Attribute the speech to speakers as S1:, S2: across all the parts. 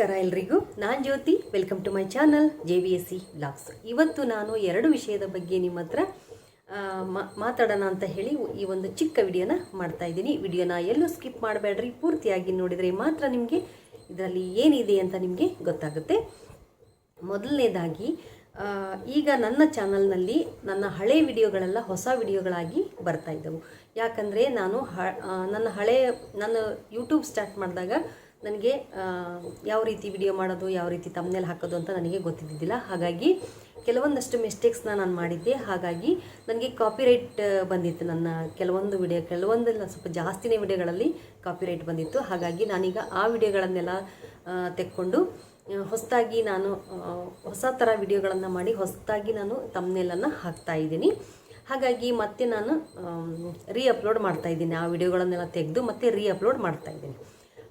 S1: ಎಲ್ರಿಗೂ. ನಾನು Jyothi welcome to my channel J V S C blogs ಇವತ್ತು ನಾನು ಎರಡು ವಿಷಯದ ಬಗ್ಗೆ ನಿಮ್ಮ ಹತ್ರ ಮಾತಾಡೋಣ ಅಂತ ಹೇಳಿ ಈ ಒಂದು ಚಿಕ್ಕ ವಿಡಿಯೋನ ಮಾಡ್ತಾ ಇದ್ದೀನಿ. ವಿಡಿಯೋನ ಎಲ್ಲೂ ಸ್ಕಿಪ್ ಮಾಡಬೇಡ್ರಿ. ಪೂರ್ತಿಯಾಗಿ ನೋಡಿದರೆ ಮಾತ್ರ ನಿಮಗೆ ಇದರಲ್ಲಿ ಏನಿದೆ ಅಂತ ನಿಮಗೆ ಗೊತ್ತಾಗುತ್ತೆ. ಮೊದಲನೇದಾಗಿ ಈಗ ನನ್ನ ಚಾನಲ್ನಲ್ಲಿ ನನ್ನ ಹಳೆ ವಿಡಿಯೋಗಳೆಲ್ಲ ಹೊಸ ವಿಡಿಯೋಗಳಾಗಿ ಬರ್ತಾ ಇದ್ದವು. ಯಾಕಂದರೆ ನಾನು ಹ ನನ್ನ ಹಳೆ ನಾನು ಯೂಟ್ಯೂಬ್ ಸ್ಟಾರ್ಟ್ ಮಾಡಿದಾಗ ನನಗೆ ಯಾವ ರೀತಿ ವಿಡಿಯೋ ಮಾಡೋದು, ಯಾವ ರೀತಿ ತಮ್ಮನೇಲಿ ಹಾಕೋದು ಅಂತ ನನಗೆ ಗೊತ್ತಿದ್ದಿದ್ದಿಲ್ಲ. ಹಾಗಾಗಿ ಕೆಲವೊಂದಷ್ಟು ಮಿಸ್ಟೇಕ್ಸ್ನ ನಾನು ಮಾಡಿದ್ದೆ. ಹಾಗಾಗಿ ನನಗೆ ಕಾಪಿರೈಟ್ ಬಂದಿತ್ತು ನನ್ನ ಕೆಲವೊಂದು ವಿಡಿಯೋ ಕೆಲವೊಂದೆಲ್ಲ ಸ್ವಲ್ಪ ಜಾಸ್ತಿನೇ ವಿಡಿಯೋಗಳಲ್ಲಿ ಕಾಪಿರೈಟ್ ಬಂದಿತ್ತು. ಹಾಗಾಗಿ ನಾನೀಗ ಆ ವಿಡಿಯೋಗಳನ್ನೆಲ್ಲ ತೆಕ್ಕೊಂಡು ಹೊಸದಾಗಿ ನಾನು ಹೊಸ ಥರ ವಿಡಿಯೋಗಳನ್ನು ಮಾಡಿ ಹೊಸದಾಗಿ ನಾನು ತಮ್ಮನೆಲ್ಲನ್ನು ಹಾಕ್ತಾ ಇದ್ದೀನಿ. ಹಾಗಾಗಿ ಮತ್ತೆ ನಾನು ರೀ ಅಪ್ಲೋಡ್ ಮಾಡ್ತಾ ಇದ್ದೀನಿ. ಆ ವಿಡಿಯೋಗಳನ್ನೆಲ್ಲ ತೆಗೆದು ಮತ್ತೆ ರೀ ಅಪ್ಲೋಡ್ ಮಾಡ್ತಾ ಇದ್ದೀನಿ.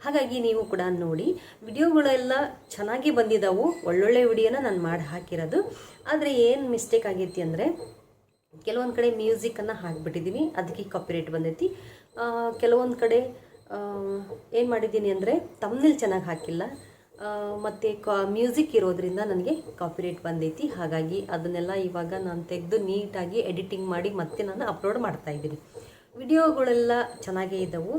S1: ಹಾಗಾಗಿ ನೀವು ಕೂಡ ನೋಡಿ. ವಿಡಿಯೋಗಳೆಲ್ಲ ಚೆನ್ನಾಗಿ ಬಂದಿದ್ದಾವೆ ಒಳ್ಳೊಳ್ಳೆ ವಿಡಿಯೋನ ನಾನು ಮಾಡಿ ಹಾಕಿರೋದು. ಆದರೆ ಏನು ಮಿಸ್ಟೇಕ್ ಆಗೈತಿ ಅಂದರೆ, ಕೆಲವೊಂದು ಕಡೆ ಮ್ಯೂಸಿಕನ್ನು ಹಾಕಿಬಿಟ್ಟಿದ್ದೀನಿ ಅದಕ್ಕೆ ಕಾಪಿರೇಟ್ ಬಂದೈತಿ. ಕೆಲವೊಂದು ಕಡೆ ಏನು ಮಾಡಿದ್ದೀನಿ ಅಂದರೆ ತಮ್ಮನೇಲಿ ಚೆನ್ನಾಗಿ ಹಾಕಿಲ್ಲ. ಮತ್ತು ಕಾ ಮ್ಯೂಸಿಕ್ ಇರೋದ್ರಿಂದ ನನಗೆ ಕಾಪಿರೇಟ್ ಬಂದೈತಿ. ಹಾಗಾಗಿ ಅದನ್ನೆಲ್ಲ ಇವಾಗ ನಾನು ತೆಗೆದು ನೀಟಾಗಿ ಎಡಿಟಿಂಗ್ ಮಾಡಿ ಮತ್ತೆ ನಾನು ಅಪ್ಲೋಡ್ ಮಾಡ್ತಾಯಿದ್ದೀನಿ ವಿಡಿಯೋಗಳೆಲ್ಲ ಚೆನ್ನಾಗೇ ಇದ್ದವು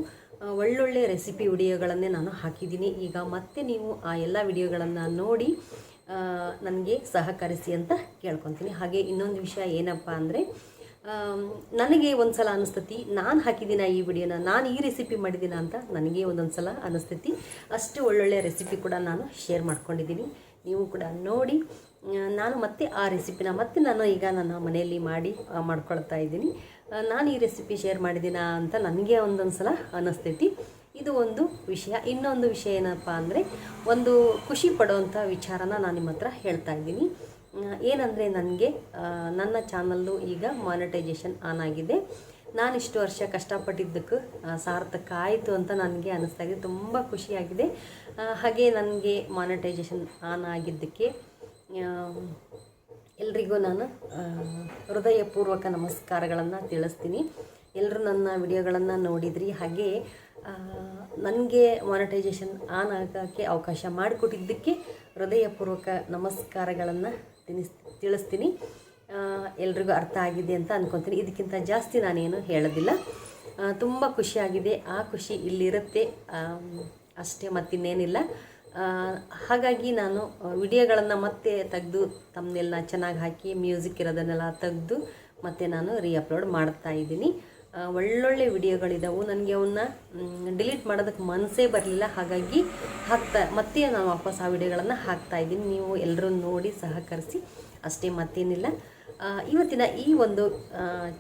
S1: ಒಳ್ಳೊಳ್ಳೆ ರೆಸಿಪಿ ವಿಡಿಯೋಗಳನ್ನೇ ನಾನು ಹಾಕಿದ್ದೀನಿ. ಈಗ ಮತ್ತೆ ನೀವು ಆ ಎಲ್ಲ ವಿಡಿಯೋಗಳನ್ನು ನೋಡಿ ನನಗೆ ಸಹಕರಿಸಿ ಅಂತ ಕೇಳ್ಕೊತೀನಿ. ಹಾಗೆ ಇನ್ನೊಂದು ವಿಷಯ ಏನಪ್ಪ ಅಂದರೆ ನನಗೆ ಒಂದು ಸಲ ಅನಿಸ್ತತಿ, ನಾನು ಹಾಕಿದ್ದೀನ ಈ ವಿಡಿಯೋನ, ನಾನು ಈ ರೆಸಿಪಿ ಮಾಡಿದ್ದೀನ ಅಂತ ನನಗೆ ಒಂದೊಂದು ಸಲ ಅನಿಸ್ತತಿ. ಅಷ್ಟು ಒಳ್ಳೊಳ್ಳೆ ರೆಸಿಪಿ ಕೂಡ ನಾನು ಶೇರ್ ಮಾಡ್ಕೊಂಡಿದ್ದೀನಿ. ನೀವು ಕೂಡ ನೋಡಿ ನಾನು ಮತ್ತೆ ಆ ರೆಸಿಪಿನ ಮತ್ತೆ ನಾನು ಈಗ ನನ್ನ ಮನೆಯಲ್ಲಿ ಮಾಡಿ ಮಾಡ್ಕೊಳ್ತಾ ಇದ್ದೀನಿ. ನಾನು ಈ ರೆಸಿಪಿ ಶೇರ್ ಮಾಡಿದ್ದೀನ ಅಂತ ನನಗೆ ಒಂದೊಂದು ಸಲ ಅನ್ನಿಸ್ತೈತಿ ಇದು ಒಂದು ವಿಷಯ. ಇನ್ನೊಂದು ವಿಷಯ ಏನಪ್ಪ ಅಂದರೆ, ಒಂದು ಖುಷಿ ಪಡುವಂಥ ವಿಚಾರನ ನಾನು ನಿಮ್ಮ ಹತ್ರ ಹೇಳ್ತಾ ಇದ್ದೀನಿ. ಏನಂದರೆ ನನಗೆ ನನ್ನ ಚಾನಲ್ಲು ಈಗ ಮಾನಿಟೈಸೇಷನ್ ಆನ್ ಆಗಿದೆ. ನಾನು ಇಷ್ಟು ವರ್ಷ ಕಷ್ಟಪಟ್ಟಿದ್ದಕ್ಕೆ ಸಾರ್ಥಕ ಆಯಿತು ಅಂತ ನನಗೆ ಅನ್ನಿಸ್ತಾ ಇದೆ. ತುಂಬ ಖುಷಿಯಾಗಿದೆ. ಹಾಗೆ ನನಗೆ ಮಾನಿಟೈಸೇಷನ್ ಆನ್ ಆಗಿದ್ದಕ್ಕೆ ಎಲ್ರಿಗೂ ನಾನು ಹೃದಯಪೂರ್ವಕ ನಮಸ್ಕಾರಗಳನ್ನು ತಿಳಿಸ್ತೀನಿ. ಎಲ್ಲರೂ ನನ್ನ ವಿಡಿಯೋಗಳನ್ನು ನೋಡಿದ್ರಿ. ಹಾಗೆ ನನಗೆ ಮಾನಿಟೈಸೇಷನ್ ಆನ್ ಆಗೋಕ್ಕೆ ಅವಕಾಶ ಮಾಡಿಕೊಟ್ಟಿದ್ದಕ್ಕೆ ಹೃದಯಪೂರ್ವಕ ನಮಸ್ಕಾರಗಳನ್ನು ತಿನಿಸ್, ತಿಳಿಸ್ತೀನಿ. ಎಲ್ರಿಗೂ ಅರ್ಥ ಆಗಿದೆ ಅಂತ ಅಂದ್ಕೊತೀನಿ ಇದಕ್ಕಿಂತ ಜಾಸ್ತಿ ನಾನೇನು ಹೇಳೋದಿಲ್ಲ. ತುಂಬ ಖುಷಿಯಾಗಿದೆ. ಆ ಖುಷಿ ಇಲ್ಲಿರುತ್ತೆ. ಅಷ್ಟೇ ಮತ್ತಿನ್ನೇನಿಲ್ಲ. ಹಾಗಾಗಿ ನಾನು ವಿಡಿಯೋಗಳನ್ನು ಮತ್ತೆ ತೆಗೆದು ತಮ್ಮನ್ನೆಲ್ಲ ಚೆನ್ನಾಗಿ ಹಾಕಿ ಮ್ಯೂಸಿಕ್ ಇರೋದನ್ನೆಲ್ಲ ತೆಗೆದು ಮತ್ತೆ ನಾನು ರೀ ಅಪ್ಲೋಡ್ ಮಾಡ್ತಾ ಇದ್ದೀನಿ. ಒಳ್ಳೊಳ್ಳೆ ವಿಡಿಯೋಗಳಿದಾವು. ನನಗೆ ಅವನ್ನ ಡಿಲೀಟ್ ಮಾಡೋದಕ್ಕೆ ಮನಸ್ಸೇ ಬರಲಿಲ್ಲ. ಹಾಗಾಗಿ ಹಾಕ್ತಾ, ಮತ್ತೆ ನಾನು ವಾಪಸ್ ಆ ವಿಡಿಯೋಗಳನ್ನು ಹಾಕ್ತಾ ಇದ್ದೀನಿ. ನೀವು ಎಲ್ಲರೂ ನೋಡಿ ಸಹಕರಿಸಿ. ಅಷ್ಟೇ ಮತ್ತೇನಿಲ್ಲ. ಇವತ್ತಿನ ಈ ಒಂದು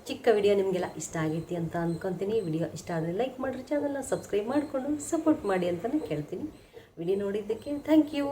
S1: ಚಿಕ್ಕ ವಿಡಿಯೋ ನಿಮಗೆಲ್ಲ ಇಷ್ಟ ಆಗೈತಿ ಅಂತ ಅಂದ್ಕೊತೀನಿ ವಿಡಿಯೋ ಇಷ್ಟ ಆದರೆ ಲೈಕ್ ಮಾಡಿರಿ ಚಾನಲ್ನ ಸಬ್ಸ್ಕ್ರೈಬ್ ಮಾಡಿಕೊಂಡು ಸಪೋರ್ಟ್ ಮಾಡಿ ಅಂತಲೇ ಕೇಳ್ತೀನಿ. ವಿಡಿಯೋ ನೋಡಿದ್ದಕ್ಕೆ ಥ್ಯಾಂಕ್ ಯು